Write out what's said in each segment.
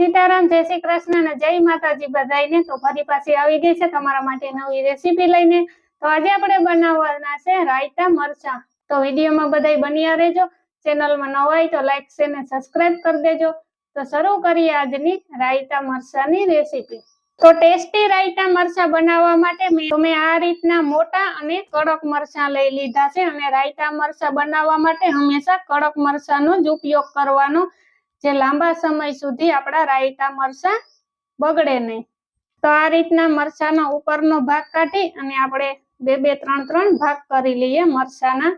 સીતારામ, જય શ્રી કૃષ્ણ અને જય માતાજી બધાઈને તો ફરી પાછી આવી ગઈ છે તમારા માટે નવી રેસીપી લઈને. તો આજે આપણે બનાવવાના છે રાયતા મરચા. તો વિડીયોમાં બધાય બન્યા રહેજો. ચેનલમાં નવાય તો લાઈક શેર ને સબસ્ક્રાઇબ કરી દેજો. તો શરૂ કરીએ આજની રાયતા મરચાની રેસીપી. તો ટેસ્ટી રાયતા મરચા બનાવવા માટે મેં આ રીતના મોટા અને કડક મરચા લઈ લીધા છે. અને રાયતા મરચા બનાવવા માટે હંમેશા કડક મરચાનો જ ઉપયોગ કરવાનો જે લાંબા સમય સુધી આપણા રાયતા મરચા બગડે નહીં. તો આ રીતના મરચાનો ઉપરનો ભાગ કાઢી અને આપણે બે બે, ત્રણ ત્રણ ભાગ કરી લઈએ મરચાના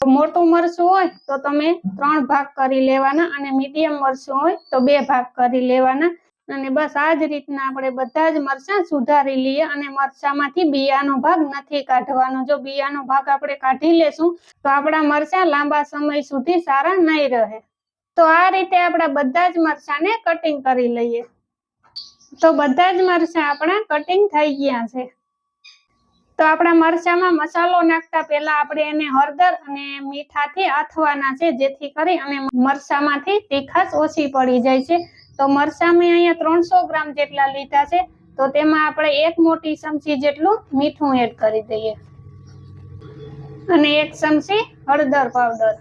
મોટું મરચું હોય તો તમે ત્રણ ભાગ કરી લેવાના અને મીડિયમ મરચું હોય તો બે ભાગ કરી લેવાના. અને બસ આ જ રીતના આપણે બધા જ મરચાં સુધારી લઈએ અને મરચામાંથી બિયાનો ભાગ નથી કાઢવાનો. જો બિયાનો ભાગ આપણે કાઢી લેશું તો આપણા મરચાં લાંબા સમય સુધી સારા નહીં રહે. તો આ રીતે આપણા બધા જ મરચાંને કટિંગ કરી લઈએ. તો બધા જ મરચાં આપણા કટિંગ થઈ ગયા છે. તો આપણા મરચાંમાં મસાલો નાખતા પહેલા આપણે એને હળદર અને મીઠાથી આથવાના છે, જેથી કરી અને મરચાંમાંથી તીખાશ ઓછી પડી જાય છે. તો મરચાં મેં અહીંયા ત્રણસો ગ્રામ જેટલા લીધા છે, તો તેમાં આપણે એક મોટી ચમચી જેટલું મીઠું એડ કરી દઈએ. અને એક ચમચી હળદર પાવડર.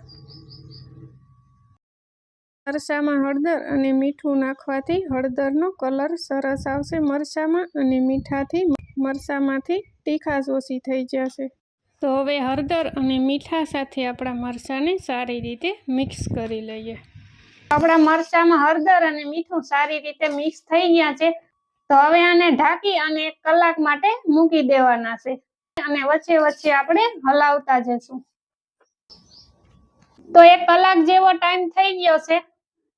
મરચામાં હળદર અને મીઠું નાખવાથી હળદરનો કલર સરસ આવશે મરચામાં અને મીઠાથી મરચામાંથી તીખાશ ઓછી થઈ જશે. તો હવે હળદર અને મીઠા સાથે આપણા મરચાંને સારી રીતે મિક્સ કરી લઈએ. આપણા મરચામાં હળદર અને મીઠું સારી રીતે મિક્સ થઈ ગયા છે. તો હવે આને ઢાંકી અને એક કલાક માટે મૂકી દેવાના છે. અને વચ્ચે વચ્ચે આપણે હલાવતા જશું. તો એક કલાક જેવો ટાઈમ થઈ ગયો છે.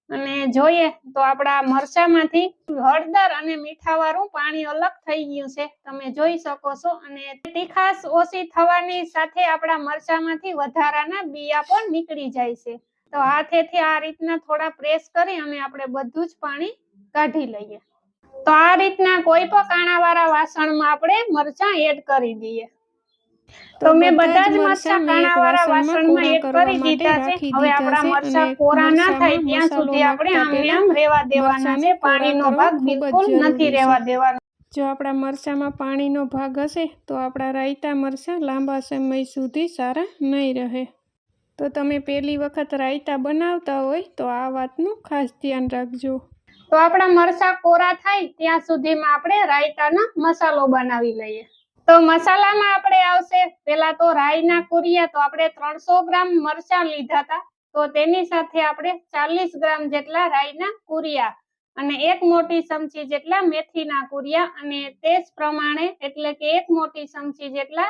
અને જોઈએ તો આપણા મરચામાંથી હળદર અને મીઠાવાળું પાણી અલગ થઈ ગયું છે. તમે જોઈ શકો છો અને તીખાશ ઓછી થવાની સાથે આપણા મરચામાંથી વધારાના બિયા પણ નીકળી જાય છે. તો હાથેથી આ રીતના થોડા પ્રેસ કરી અને આપણે બધું જ પાણી કાઢી લઈએ. તો આ રીતના કોઈ પણ કાણાવાળા વાસણમાં આપણે મરચાં એડ કરી દઈએ. તો મેં બધા જ મરચાં કાણાવાળા વાસણમાં એડ કરી દીધા છે. હવે આપણા મરચા કોરા ના થાય ત્યાં સુધી આપણે આમને આમ રેવા દેવાના છે. પાણીનો ભાગ બિલકુલ નથી રેવા દેવાનો. જો આપણા મરચામાં પાણીનો ભાગ હશે તો આપણા રાયતા મરચાં લાંબા સમય સુધી સારા નહીં રહે. તો તમે પહેલી વખત રાયતા બનાવતા હોય તો આ વાતનું ખાસ ધ્યાન રાખજો. તો આપણા મરચાં કોરા થાય ત્યાં સુધીમાં આપણે રાયતાનો મસાલો બનાવી લઈએ. તો મસાલામાં આપણે આવશે. પેલા તો રાઈના કુરિયા, તો આપણે ત્રણસો ગ્રામ મરચા લીધા હતા. તો તેની સાથે આપણે ચાલીસ ગ્રામ જેટલા રાઈના કુરિયા અને એક મોટી ચમચી જેટલા મેથીના કુરિયા અને તે જ પ્રમાણે એટલે કે એક મોટી ચમચી જેટલા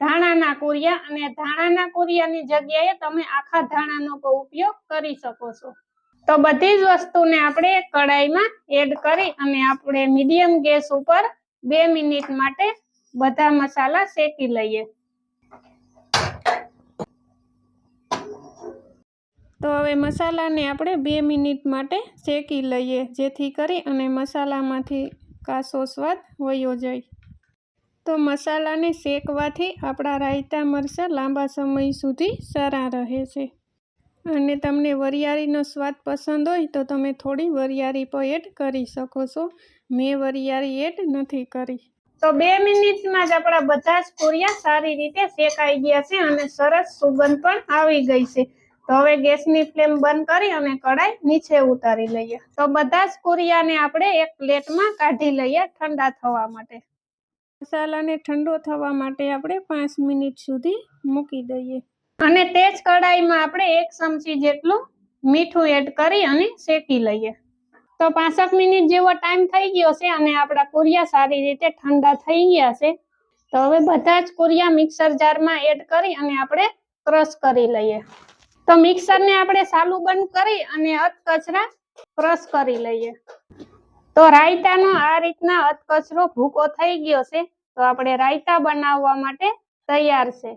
ધાણાના કુરિયા અને ધાણાના કુરિયાની જગ્યાએ તમે આખા ધાણાનો ઉપયોગ કરી શકો છો. તો બધી જ વસ્તુને આપણે કડાઈમાં એડ કરી અને આપણે મીડિયમ ગેસ ઉપર બે મિનિટ માટે બધા મસાલા શેકી લઈએ. તો હવે મસાલાને આપણે બે મિનિટ માટે શેકી લઈએ, જેથી કરી અને મસાલામાંથી કાસો સ્વાદ વયો જાય. તો મસાલાને શેકવાથી આપણા રાયતા મરચાં લાંબા સમય સુધી સારા રહે છે. અને તમને વરિયાળીનો સ્વાદ પસંદ હોય તો તમે થોડી વરિયાળી પણ એડ કરી શકો છો. મેં વરિયાળી એડ નથી કરી. તો બે મિનિટમાં જ આપણા બધા જ કોરિયા સારી રીતે શેકાઈ ગયા છે અને સરસ સુગંધ પણ આવી ગઈ છે. તો હવે ગેસની ફ્લેમ બંધ કરી અને કડાઈ નીચે ઉતારી લઈએ. તો બધા જ કોરિયાને આપણે એક પ્લેટમાં કાઢી લઈએ ઠંડા થવા માટે. મસાલાને ઠંડો થવા માટે આપણે પાંચ મિનિટ સુધી મૂકી દઈએ. અને તે જ કડાઈમાં આપણે એક ચમચી જેટલું મીઠું એડ કરી અને શેકી લઈએ. તો પાંસઠ મિનિટ જેવો ટાઈમ થઈ ગયો છે અને આપણા કુરિયા સારી રીતે ઠંડા થઈ ગયા છે. તો હવે બધા જ કુરિયા મિક્સર જારમાં એડ કરી અને આપણે ક્રશ કરી લઈએ. તો મિક્સરને આપણે સાલું બંધ કરી અને અધકચરા ક્રશ કરી લઈએ. તો રાયતાનો આ રીતના અધકચરો ભૂકો થઈ ગયો છે. તો આપણે રાયતા બનાવવા માટે તૈયાર છે.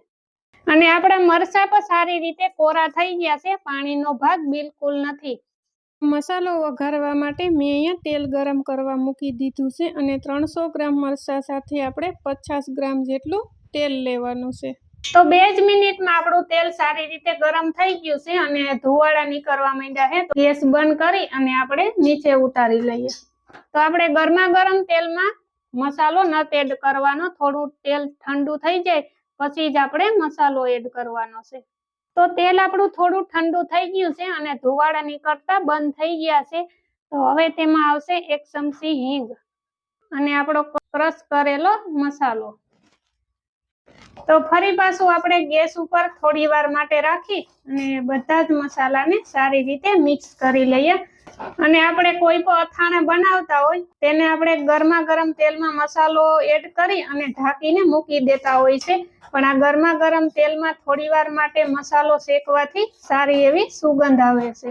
અને આપણા મરચા પણ સારી રીતે કોરા થઈ ગયા છે. પાણીનો ભાગ બિલકુલ નથી. મસાલો વઘારવા માટે મેં અહીંયા તેલ ગરમ કરવા મૂકી દીધું છે અને ત્રણસો ગ્રામ મરચાં સાથે આપણે પચાસ ગ્રામ જેટલું તેલ લેવાનું છે. તો બે જ મિનિટમાં આપણું તેલ સારી રીતે ગરમ થઈ ગયું છે અને ધુવાળા નીકળવા માંડ્યા છે. ગેસ બંધ કરી અને આપણે નીચે ઉતારી લઈએ. તો આપણે ગરમા ગરમ તેલમાં મસાલો ન એડ કરવાનો. થોડું તેલ ઠંડુ થઈ જાય, પછી જ આપણે મસાલો એડ કરવાનો છે. તો તેલ આપણું થોડું ઠંડુ થઈ ગયું છે અને ધુવાળા નીકળતા બંધ થઈ ગયા છે. તો હવે તેમાં આવશે એક ચમચી હિંગ. અને આપણો ક્રશ કરેલો મસાલો. તો ફરી પાછું આપણે ગેસ ઉપર થોડી વાર માટે રાખી અને બધા જ મસાલાને સારી રીતે મિક્સ કરી લઈએ. અને આપણે કોઈ પણ અથાણા બનાવતા હોય, તેને આપણે ગરમા ગરમ તેલમાં મસાલો એડ કરી અને ઢાંકીને મૂકી દેતા હોય છે. પણ આ ગરમા ગરમ તેલમાં થોડી વાર માટે મસાલો શેકવાથી સારી એવી સુગંધ આવે છે.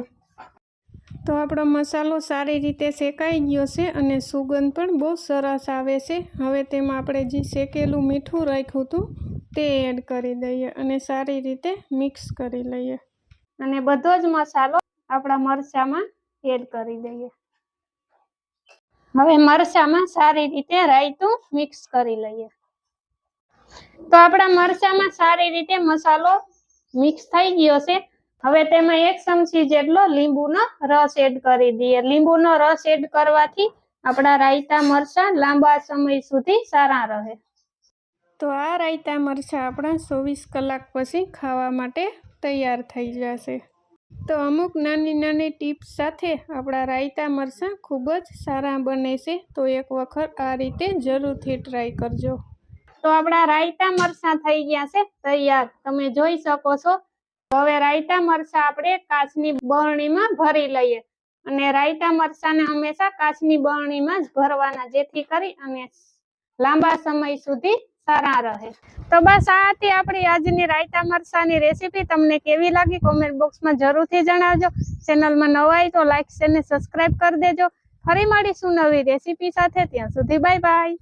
તો આપણો મસાલો સારી રીતે શેકાઈ ગયો છે અને સુગંધ પણ બહુ સરસ આવે છે. હવે તેમાં આપણે જે શેકેલું મીઠું રાખ્યું હતું તે એડ કરી દઈએ અને સારી રીતે મિક્સ કરી લઈએ. અને બધો જ મસાલો આપણા મરચામાં એડ કરી દઈએ. હવે મરચામાં સારી રીતે રાયતું મિક્સ કરી લઈએ. તો આપણા મરચામાં સારી રીતે મસાલો મિક્સ થઈ ગયો છે. હવે તેમાં એક ચમચી જેટલો લીંબુનો રસ એડ કરી દઈએ. લીંબુનો રસ એડ કરવાથી આપણા રાયતા મરચા લાંબા સમય સુધી સારા રહે. તો આ રાયતા મરચાં આપણા ચોવીસ કલાક પછી ખાવા માટે તૈયાર થઈ જશે. તો અમુક નાની નાની ટીપ્સ સાથે આપણા રાયતા મરચાં ખૂબ જ સારા બને છે, તો એક વખત આ રીતે જરૂરથી ટ્રાય કરજો. તો આપણા રાયતા મરચાં થઈ ગયા છે, તૈયાર. તમે જોઈ શકો છો. હવે રાયતા મરચાં આપણે કાચની બરણીમાં ભરી લઈએ. અને રાયતા મરચાંને હંમેશા કાચની બરણીમાં જ ભરવાના, જેથી કરી અને લાંબા સમય સુધી સારા રહે. તો બસ આ હતી આપણી આજની રાયતા મરસાની રેસીપી તમને કેવી લાગી કોમેન્ટ બોક્સમાં જરૂરથી જણાવજો. ચેનલમાં નવા હોય તો લાઈક ને સબસ્ક્રાઇબ કરી દેજો. ફરી મળીશું નવી રેસીપી સાથે. ત્યાં સુધી બાય બાય